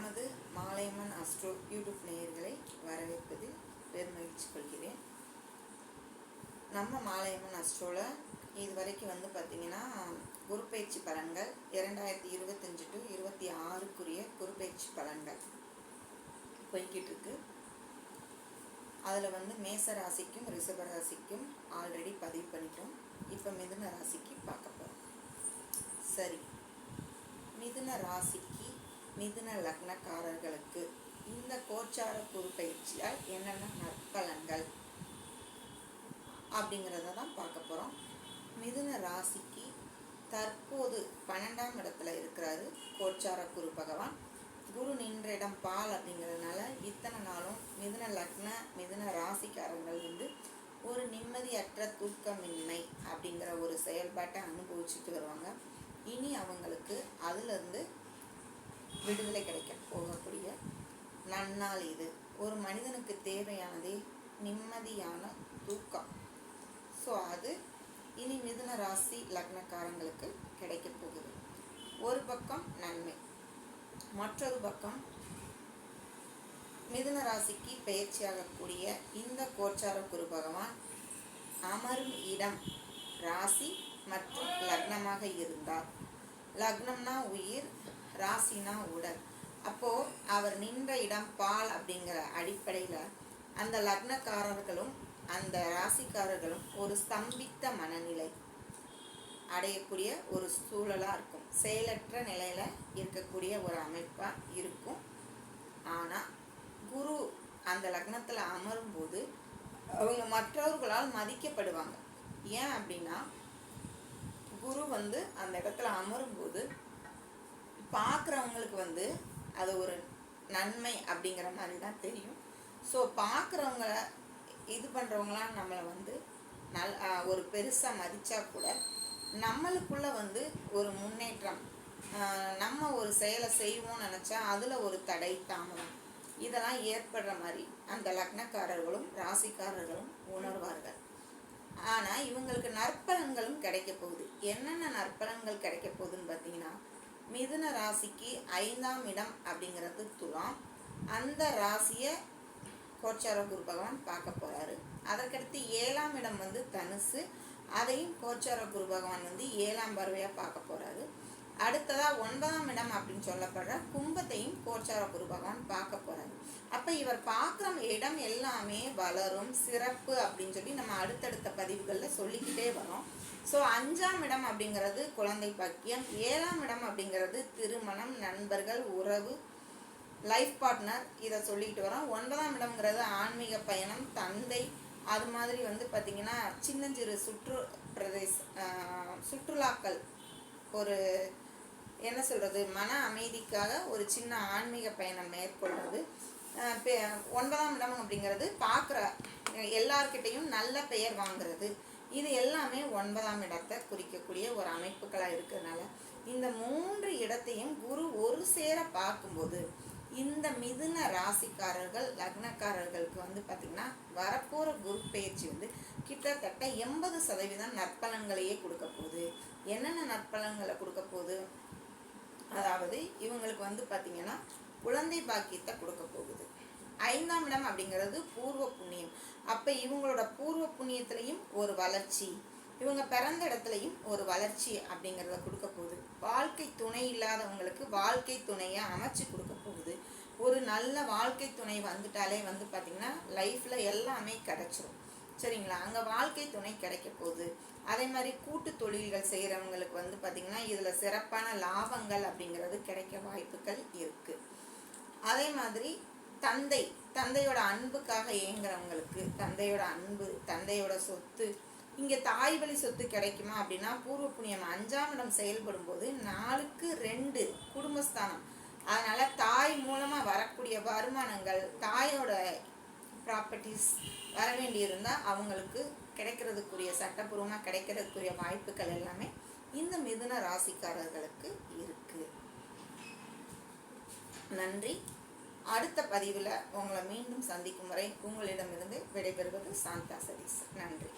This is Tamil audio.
நமது மாலையம்மன் அஸ்ட்ரோ யூடியூப் நேயர்களை வரவேற்பதில் பெருமகிழ்ச்சி கொள்கிறேன். நம்ம மாலையம்மன் அஸ்ட்ரோவில் இது வரைக்கும் வந்து பார்த்திங்கன்னா குருப்பயிற்சி பலன்கள் இரண்டாயிரத்தி இருபத்தஞ்சு டு இருபத்தி ஆறுக்குரிய குருப்பயிற்சி பலன்கள் போய்கிட்டு இருக்கு. அதில் வந்து மேச ராசிக்கும் ரிஷப ராசிக்கும் ஆல்ரெடி பதிவு பண்ணிட்டோம். இப்போ மிதுன ராசிக்கு பார்க்க போகிறோம் சரி. மிதுன ராசிக்கு மிதுன லக்னக்காரர்களுக்கு இந்த கோச்சார குரு பயிற்சியால் என்னென்ன நற்பலன்கள் அப்படிங்கிறத தான் பார்க்க போகிறோம் மிதுன ராசிக்கு தற்போது பன்னெண்டாம் இடத்துல இருக்கிறாரு கோச்சார குரு பகவான். குரு நின்ற இடம் பால் அப்படிங்கிறதுனால இத்தனை நாளும் மிதுன லக்ன மிதுன ராசிக்காரங்கள் வந்து ஒரு நிம்மதியற்ற தூக்கமின்மை அப்படிங்கிற ஒரு செயல்பாட்டை அனுபவிச்சுட்டு வருவாங்க. இனி அவங்களுக்கு அதுலேருந்து விடுதலை கிடைக்க போகக்கூடிய நன்னாள் இது. ஒரு மனிதனுக்கு தேவையானதே நிம்மதியான தூக்கம். ஸோ அது இனி மிதுன ராசி லக்னக்காரங்களுக்கு கிடைக்க போகுது ஒரு பக்கம் நன்மை மற்றொரு பக்கம் மிதுன ராசிக்கு பயிற்சியாகக்கூடிய இந்த கோச்சார குரு பகவான் அமரும் இடம் ராசி மற்றும் லக்னமாக இருந்தார். லக்னம்னா உயிர் ராசினா உடல். அப்போ அவர் நின்ற இடம் பால் அப்படிங்கிற அடிப்படையில் அந்த லக்னக்காரர்களும் அந்த ராசிக்காரர்களும் ஒரு ஸ்தம்பித்த மனநிலை அடையக்கூடிய ஒரு சூழலாக இருக்கும். செயலற்ற நிலையில் இருக்கக்கூடிய ஒரு அமைப்பாக இருக்கும். ஆனால் குரு அந்த லக்னத்தில் அமரும்போது அவங்க மற்றவர்களால் மதிக்கப்படுவாங்க. ஏன் அப்படின்னா குரு வந்து அந்த இடத்துல அமரும்போது பார்க்குறவங்களுக்கு வந்து அது ஒரு நன்மை அப்படிங்கிற மாதிரி தான் தெரியும். ஸோ பார்க்குறவங்க இது பண்ணுறவங்களாம் நம்மளை வந்து நல் ஒரு பெருசாக மதித்தா கூட நம்மளுக்குள்ளே வந்து ஒரு முன்னேற்றம் நம்ம ஒரு செயலை செய்வோம்னு நினச்சா அதில் ஒரு தடை தாமதம். இதெல்லாம் ஏற்படுற மாதிரி அந்த லக்னக்காரர்களும் ராசிக்காரர்களும் உணர்வார்கள். ஆனால் இவங்களுக்கு நற்பலன்களும் கிடைக்க போகுது. என்னென்ன நற்பலன்கள் கிடைக்க போகுதுன்னு பார்த்தீங்கன்னா மிதுன ராசிக்கு ஐந்தாம் இடம் அப்படிங்கிறது துலாம். அந்த ராசியை கோச்சார குரு பகவான் பார்க்க போகிறாரு அதற்கடுத்து ஏழாம் இடம் வந்து தனுசு. அதையும் கோச்சார குரு பகவான் வந்து ஏழாம் பறவையாக பார்க்க போகிறாரு அடுத்ததாக ஒன்பதாம் இடம் அப்படின்னு சொல்லப்படுற கும்பத்தையும் கோச்சார குரு பகவான் பார்க்க போகிறாரு அப்போ இவர் பார்க்குற இடம் எல்லாமே வளரும் சிறப்பு அப்படின்னு சொல்லி நம்ம அடுத்தடுத்த பதிவுகளில் சொல்லிக்கிட்டே வரோம். ஸோ அஞ்சாம் இடம் அப்படிங்கிறது குழந்தை பாக்கியம். ஏழாம் இடம் அப்படிங்கிறது திருமணம் நண்பர்கள் உறவு லைஃப் பார்ட்னர் இதை சொல்லிக்கிட்டு வரோம். ஒன்பதாம் இடம்ங்கிறது ஆன்மீக பயணம் தந்தை. அது மாதிரி வந்து பார்த்திங்கன்னா சின்னஞ்சிறு சுற்று பிரதேச சுற்றுலாக்கள். ஒரு என்ன சொல்கிறது மன அமைதிக்காக ஒரு சின்ன ஆன்மீக பயணம் மேற்கொள்வது ஒன்பதாம் இடம் அப்படிங்கிறது பார்க்குற எல்லார்கிட்டையும் நல்ல பெயர் வாங்குறது. இது எல்லாமே ஒன்பதாம் இடத்தை குறிக்கக்கூடிய ஒரு அமைப்புகளாக இருக்கிறதுனால இந்த மூன்று இடத்தையும் குரு ஒரு சேர பார்க்கும்போது இந்த மிதுன ராசிக்காரர்கள் லக்னக்காரர்களுக்கு வந்து பார்த்திங்கன்னா வரப்போகிற குரு பயிற்சி வந்து கிட்டத்தட்ட எண்பது சதவீதம் நற்பலன்களையே கொடுக்க போகுது. என்னென்ன நற்பலன்களை கொடுக்க போகுது? அதாவது இவங்களுக்கு வந்து பார்த்திங்கன்னா குழந்தை பாக்கியத்தை கொடுக்க போகுது. ஐந்தாம் இடம் அப்படிங்கிறது பூர்வ புண்ணியம் அப்போ இவங்களோட பூர்வ புண்ணியத்திலையும் ஒரு வளர்ச்சி. இவங்க பிறந்த இடத்துலையும் ஒரு வளர்ச்சி அப்படிங்கிறத கொடுக்க போகுது. வாழ்க்கை துணை இல்லாதவங்களுக்கு வாழ்க்கை துணையை அமைச்சு கொடுக்க போகுது. ஒரு நல்ல வாழ்க்கை துணை வந்துட்டாலே வந்து பார்த்திங்கன்னா லைஃப்பில் எல்லாமே கிடச்சிரும். சரிங்களா? அங்கே வாழ்க்கை துணை கிடைக்க போகுது. அதே மாதிரி கூட்டு தொழில்கள் செய்கிறவங்களுக்கு வந்து பார்த்திங்கன்னா இதில் சிறப்பான லாபங்கள் அப்படிங்கிறது கிடைக்க வாய்ப்புகள் இருக்குது அதே மாதிரி தந்தை தந்தையோட அன்புக்காக இயங்குறவங்களுக்கு தந்தையோட அன்பு தந்தையோட சொத்து இங்கே தாய் வழி சொத்து கிடைக்குமா அப்படின்னா பூர்வ புண்ணியம் அஞ்சாம் இடம் செயல்படும் போது நாலுக்கு ரெண்டு குடும்பஸ்தானம். அதனால தாய் மூலமாக வரக்கூடிய வருமானங்கள் தாயோட ப்ராப்பர்ட்டிஸ் வர வேண்டியிருந்தால் அவங்களுக்கு கிடைக்கிறதுக்குரிய சட்டப்பூர்வமாக கிடைக்கிறதுக்குரிய வாய்ப்புகள் எல்லாமே இந்த மிதுன ராசிக்காரர்களுக்கு இருக்குது நன்றி. அடுத்த பதிவில் உங்களை மீண்டும் சந்திக்கும் வரை உங்களிடமிருந்து விடைபெறுவது சாந்தா சதீஷ். நன்றி.